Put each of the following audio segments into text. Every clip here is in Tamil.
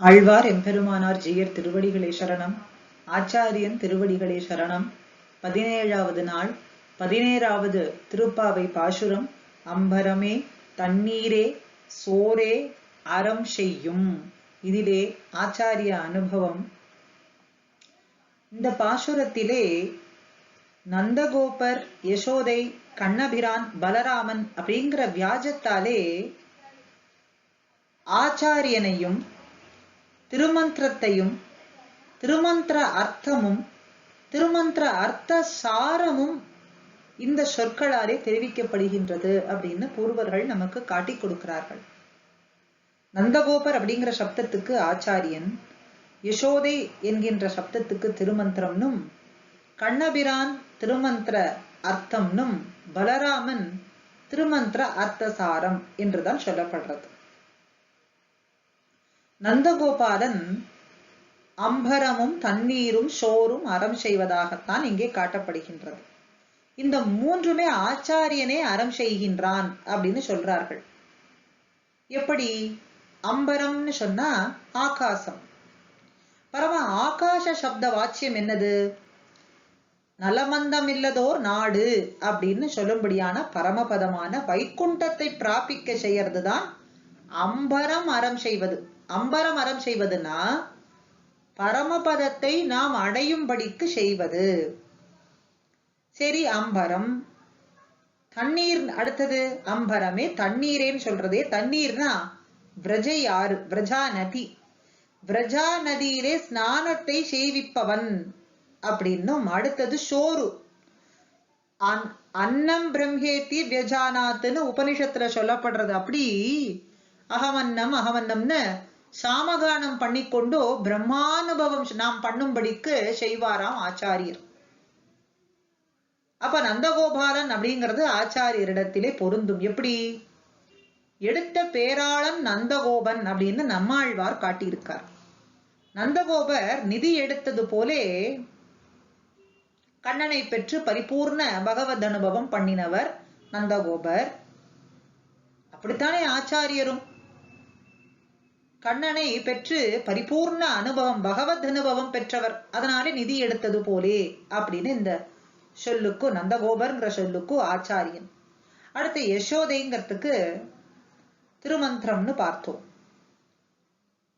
ஆழ்வார் எம்பெருமானார் ஜீயர் திருவடிகளே சரணம். ஆச்சாரியன் திருவடிகளே சரணம். பதினேழாவது நாள் பதினேழாவது திருப்பாவை பாசுரம். அம்பரமே தண்ணீரே சோரே அறம் செய்யும். இதிலே ஆச்சாரிய அனுபவம். இந்த பாசுரத்திலே நந்தகோபர் யசோதை கண்ணபிரான் பலராமன் அப்படிங்கிற வியாஜத்தாலே ஆச்சாரியனையும் திருமந்திரத்தையும் திருமந்திர அர்த்தமும் திருமந்திர அர்த்த சாரமும் இந்த சொற்களாலே தெரிவிக்கப்படுகின்றது அப்படின்னு பூர்வர்கள் நமக்கு காட்டிக் கொடுக்கிறார்கள். நந்தகோபர் அப்படிங்கிற சப்தத்துக்கு ஆச்சாரியன் யசோதை என்கின்ற சப்தத்துக்கு திருமந்திரம்னும் கண்ணபிரான் திருமந்திர அர்த்தம்னும் பலராமன் திருமந்திர அர்த்தசாரம் என்றுதான் சொல்லப்படுறது. நந்தகோபாலன் அம்பரமும் தண்ணீரும் சோறும் அறம் செய்வதாகத்தான் இங்கே காட்டப்படுகின்றது. இந்த மூன்றுமே ஆச்சாரியனே அறம் செய்கின்றான் அப்படின்னு சொல்றார்கள். எப்படி? அம்பரம்னு சொன்னா ஆகாசம். பரம ஆகாச சப்த வாச்சியம் என்னது? நலமந்தம் இல்லதோர் நாடு அப்படின்னு சொல்லும்படியான பரமபதமான வைக்குண்டத்தை பிராபிக்க செய்யறதுதான் அம்பரம் அறம் செய்வது. அம்பரம் அறம் செய்வதுன்னா பரமபதத்தை நாம் அடையும்படிக்கு செய்வது. சரி அம்பரம். தண்ணீர் அடுத்தது அம்பரமே தண்ணீரேன்னு சொல்றதே. தண்ணீர்னா விரஜை ஆறு விரஜா நதி. விரஜா நதியிலே ஸ்நானத்தை செய்விப்பவன் அப்படின்னும் அடுத்தது சோறு. அன்னம் பிரம்மேத்தி வியஜானாத்துன்னு உபனிஷத்துல சொல்லப்படுறது அப்படி. அகமன்னம் அகமன்னம்னு சாமகானம் பண்ணிக்கொண்டோ பிரம்மானுபவம் நாம் பண்ணும்படிக்கு செய்வாராம் ஆச்சாரியர். அப்ப நந்தகோபாலன் அப்படிங்கிறது ஆச்சாரியரிடத்திலே பொருந்தும். எப்படி? எடுத்த பேராளன் நந்தகோபன் அப்படின்னு நம்மாழ்வார் காட்டியிருக்கார். நந்தகோபர் நிதி எடுத்தது போலே கண்ணனை பெற்று பரிபூர்ண பகவத் அனுபவம் பண்ணினவர் நந்தகோபர். அப்படித்தானே ஆச்சாரியரும்? கண்ணனை பெற்று பரிபூர்ண அனுபவம் பகவத் அனுபவம் பெற்றவர். அதனாலே நிதி எடுத்தது போலே அப்படின்னு இந்த சொல்லுக்கு நந்தகோபர்ங்கிற சொல்லுக்கு ஆச்சாரியன். அடுத்து யசோதைங்கிறதுக்கு திருமந்திரம்னு பார்த்தோம்.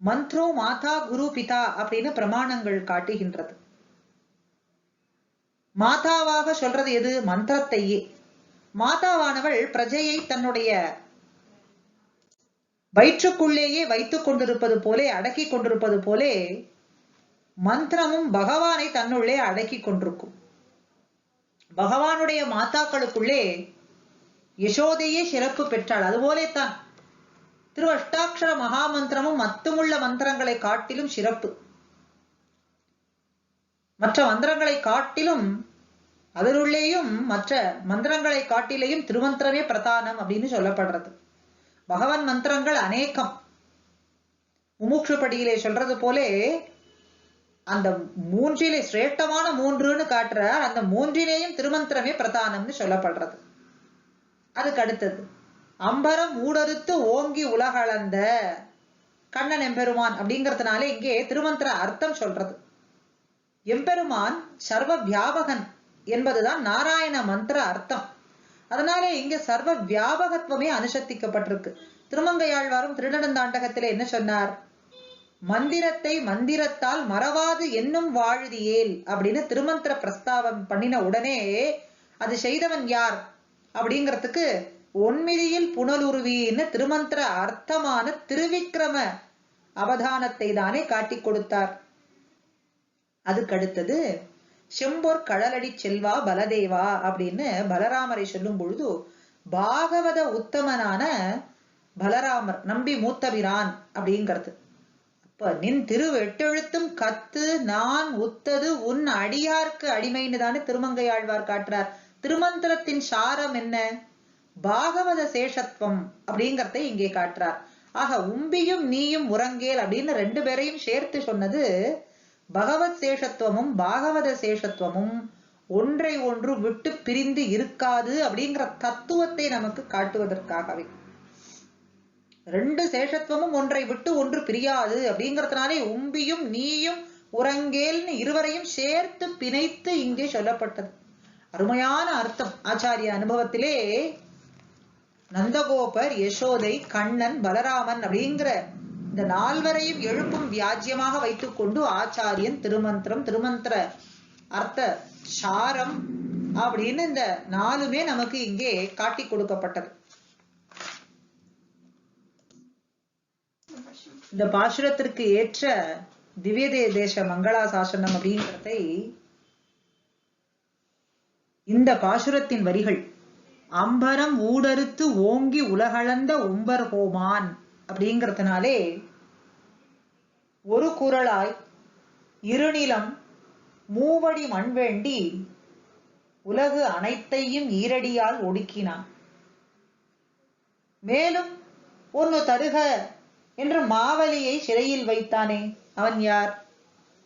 மந்த்ரோ மாதா குரு பிதா அப்படின்னு பிரமாணங்கள் காட்டுகின்றது. மாதாவாக சொல்றது எது? மந்திரத்தையே. மாதாவானவள் பிரஜையை தன்னுடைய வயிற்றுக்குள்ளேயே வைத்துக் கொண்டிருப்பது போலே அடக்கி கொண்டிருப்பது போலே மந்திரமும் பகவானை தன்னுள்ளே அடக்கி கொண்டிருக்கும். பகவானுடைய மாதாக்களுக்குள்ளே யசோதையே சிறப்பு பெற்றாள். அதுபோலே தான் திரு அஷ்டாட்சர மகாமந்திரமும் மத்துமுள்ள மந்திரங்களை காட்டிலும் சிறப்பு. மற்ற மந்திரங்களை காட்டிலும் அதனுள்ளேயும் மற்ற மந்திரங்களை காட்டிலேயும் திருமந்திரமே பிரதானம் அப்படின்னு சொல்லப்படுறது. பகவன் மந்திரங்கள் அநேகம். முமுட்சுப்படியிலே சொல்றது போலே அந்த மூன்றிலே சிரேஷ்டமான மூன்றுன்னு காட்டுறார். அந்த மூன்றிலேயும் திருமந்திரமே பிரதானம்னு சொல்லப்படுறது. அதுக்கு அடுத்தது அம்பரம் ஊடறுத்து ஓங்கி உலகளந்த கண்ணன் எம்பெருமான் அப்படிங்கிறதுனால இங்கே திருமந்திர அர்த்தம் சொல்றது. எம்பெருமான் சர்வ வியாபகன் என்பதுதான் நாராயண மந்திர அர்த்தம். அதனாலே இங்க சர்வ வியாபகத்துவமே அனுசத்திக்கப்பட்டிருக்கு திருமங்கையாழ்வாரும் திருநடந்தாண்டகத்திலே என்ன சொன்னார்? மந்திரத்தை மந்திரத்தால் மறவாது என்னும் வாழுதியேல் அப்படின்னு திருமந்திர பிரஸ்தாவம் பண்ணின உடனே அது செய்தவன் யார்? அப்படிங்கிறதுக்கு ஒன்மிழியில் புனலுருவின்னு திருமந்திர அர்த்தமான திருவிக்கிரம அவதானத்தை தானே காட்டி கொடுத்தார். அதுக்கடுத்தது செம்பொர் கடலடி செல்வா பலதேவா அப்படின்னு பலராமரை சொல்லும் பொழுது பாகவத உத்தமனான பலராமர் நம்பி மூத்தபிரான் அப்படிங்கிறது. அப்ப நின் திரு எட்டெழுத்தும் கத்து நான் உத்தது உன் அடியார்க்கு அடிமைன்னு தானே திருமங்கையாழ்வார் காட்டுறார். திருமந்திரத்தின் சாரம் என்ன? பாகவத சேஷத்துவம் அப்படிங்கிறத இங்கே காட்டுறார். ஆக உம்பியும் நீயும் உறங்கேல் அப்படின்னு ரெண்டு பேரையும் சேர்த்து சொன்னது பகவத் சேஷத்துவமும் பாகவத சேஷத்துவமும் ஒன்றை ஒன்று விட்டு பிரிந்து இருக்காது அப்படிங்கிற தத்துவத்தை நமக்கு காட்டுவதற்காகவே. ரெண்டு சேஷத்துவமும் ஒன்றை விட்டு ஒன்று பிரியாது அப்படிங்கறதுனாலே உம்பியும் நீயும் உறங்கேல்னு இருவரையும் சேர்த்து பிணைத்து இங்கே சொல்லப்பட்டது. அருமையான அர்த்தம். ஆச்சாரிய அனுபவத்திலே நந்தகோபர் யசோதை கண்ணன் பலராமன் அப்படிங்கிற இந்த நால்வரையும் எழுப்பும் வியாஜ்யமாக வைத்துக்கொண்டு ஆச்சாரியன் திருமந்திரம் திருமந்திர அர்த்த சாரம் அப்படின்னு இந்த நாலுமே நமக்கு இங்கே காட்டி கொடுக்கப்பட்டது. இந்த பாசுரத்திற்கு ஏற்ற திவ்ய தேச மங்களா சாசனம் அப்படிங்கிறதை இந்த பாசுரத்தின் வரிகள் அம்பரம் ஊடறுத்து ஓங்கி உலகளந்த உம்பர் ஹோமான் அப்படிங்கிறதுனாலே ஒரு குரலாய் இருநிலம் மூவடி மண் வேண்டி உலகு அனைத்தையும் ஈரடியால் ஒடுக்கினான். மேலும் ஒன்னு தருக என்று மாவலியை சிறையில் வைத்தானே அவன் யார்?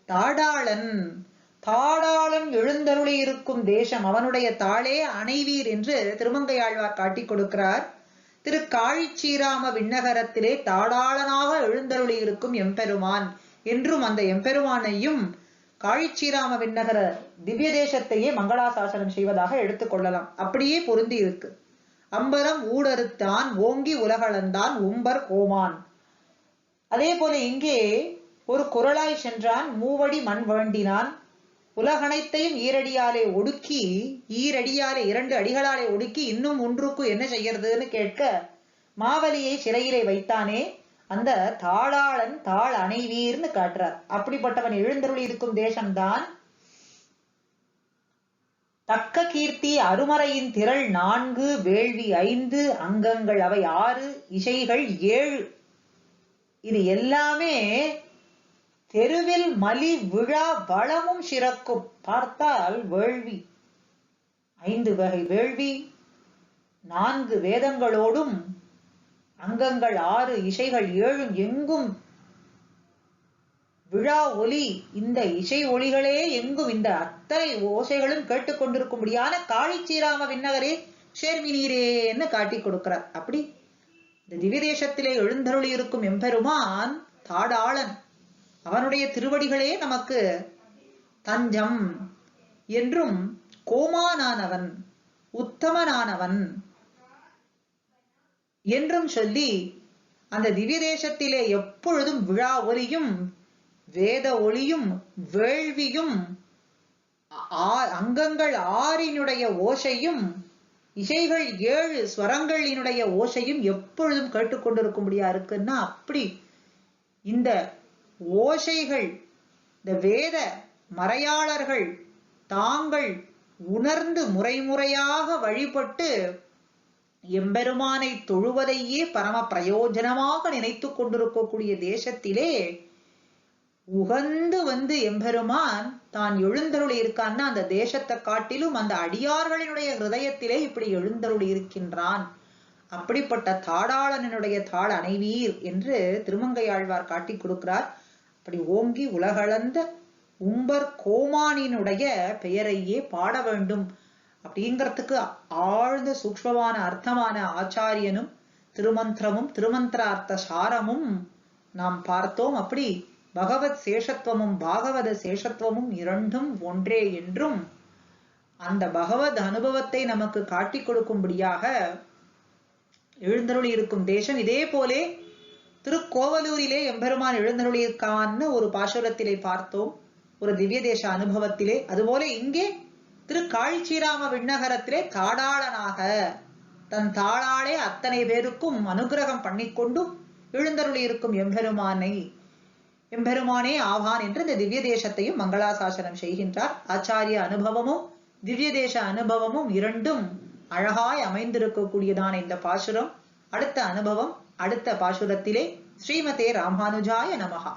தாடாளன். தாடாளன் எழுந்தருளி இருக்கும் தேசம் அவனுடைய தாளே அணைவீர் என்று திருமங்கையாழ்வார் காட்டிக் கொடுக்கிறார். திரு காழிச்சீராம விண்ணகரத்திலே தாடாளனாக எழுந்தருளி இருக்கும் எம்பெருமான். என்றும் அந்த எம்பெருமானையும் காழிச்சீராம விண்ணகர திவ்ய தேசத்தையே மங்களாசாசனம் செய்வதாக எடுத்துக்கொள்ளலாம் அப்படியே பொருந்தி இருக்கு அம்பரம் ஊடறுத்தான் ஓங்கி உலகளந்தான் உம்பர் கோமான். அதே போல இங்கே ஒரு குரலாய் சென்றான் மூவடி மண் வேண்டினான். உலகனைத்தையும் ஈரடியாலே ஒடுக்கி ஈரடியாலே இரண்டு அடிகளாலே ஒடுக்கி இன்னும் ஒன்றுக்கு என்ன செய்யறதுன்னு கேட்க மாவலியை சிறையிலே வைத்தானே அந்த தாளாளன் தாள் அணைவீர்னு காட்டுறார். அப்படிப்பட்டவன் எழுந்தருளி இருக்கும் தேசம்தான். தக்க கீர்த்தி அருமறையின் திரள் நான்கு வேள்வி ஐந்து அங்கங்கள் அவை ஆறு இசைகள் ஏழு. இது எல்லாமே தெருவில் மலி விழா வளமும் சிறக்கும். பார்த்தால் வேள்வி. ஐந்து வகை வேள்வி. நான்கு வேதங்களோடும் அங்கங்கள் ஆறு இசைகள் ஏழும் எங்கும். விழா ஒலி இந்த இசை ஒளிகளே எங்கும். இந்த அத்தனை ஓசைகளும் கேட்டுக்கொண்டிருக்கும்படியான காழிச்சீராம விண்ணகரே சேர்மினீரேன்னு காட்டி கொடுக்கிறார். அப்படி இந்த திவ்ய தேசத்திலே எழுந்தருளி இருக்கும் எம்பெருமான் தாடாளன். அவனுடைய திருவடிகளே நமக்கு தஞ்சம் என்றும் கோமானானவன் உத்தமனானவன் என்றும் சொல்லி அந்த திவ்ய தேசத்திலே எப்பொழுதும் விழா ஒலியும் வேத ஒளியும் வேள்வியும் ஆ- அங்கங்கள் ஆறினுடைய ஓசையும் இசைகள் ஏழு ஸ்வரங்களினுடைய ஓசையும் எப்பொழுதும் கேட்டுக்கொண்டிருக்கும்படியா இருக்குன்னா அப்படி இந்த ஓசைகள் இந்த வேத மறையாளர்கள் தாங்கள் உணர்ந்து முறைமுறையாக வழிபட்டு எம்பெருமானை தொழுவதையே பரம பிரயோஜனமாக நினைத்துக் கொண்டிருக்கக்கூடிய தேசத்திலே உகந்து வந்து எம்பெருமான் தான் எழுந்தருளி இருக்கான்னா அந்த தேசத்தை காட்டிலும் அந்த அடியார்களினுடைய ஹிருதயத்திலே இப்படி எழுந்தருளி இருக்கின்றான். அப்படிப்பட்ட தாடாளனுடைய தாள் அணைவீர் என்று திருமங்கையாழ்வார் காட்டிக் கொடுக்கிறார். அப்படி ஓங்கி உலகளந்த உம்பர் கோமானினுடைய பெயரையே பாட வேண்டும் அப்படிங்கிறதுக்கு ஆழ்ந்த சூக்ஷ்மமான அர்த்தமான ஆச்சாரியனும் திருமந்திரமும் திருமந்திரார்த்த சாரமும் நாம் பார்த்தோம். அப்படி பகவத் சேஷத்துவமும் பாகவத சேஷத்துவமும் இரண்டும் ஒன்றே என்றும் அந்த பகவத் அனுபவத்தை நமக்கு காட்டிக் கொடுக்கும்படியாக எழுந்தருளி இருக்கும் தேசம். இதே போலே திருக்கோவலூரிலே எம்பெருமான் எழுந்தருளியிருக்கான்னு ஒரு பாசுரத்திலே பார்த்தோம். ஒரு திவ்ய தேச அனுபவத்திலே. அதுபோல இங்கே திரு காழ்ச்சிராம விண்ணகரத்திலே தாடாளனாக தன் தாளாலே அத்தனை பேருக்கும் அனுகிரகம் பண்ணிக்கொண்டும் எழுந்தருளி இருக்கும் எம்பெருமானை. எம்பெருமானே ஆவான் என்று இந்த திவ்ய தேசத்தையும் மங்களாசாசனம் செய்கின்றார். ஆச்சாரிய அனுபவமும் திவ்ய தேச அனுபவமும் இரண்டும் அழகாய் அமைந்திருக்கக்கூடியதான இந்த பாசுரம். அடுத்த அனுபவம் அடுத்த பாசுரத்திலே ஸ்ரீமதே ராமானுஜாய நமகா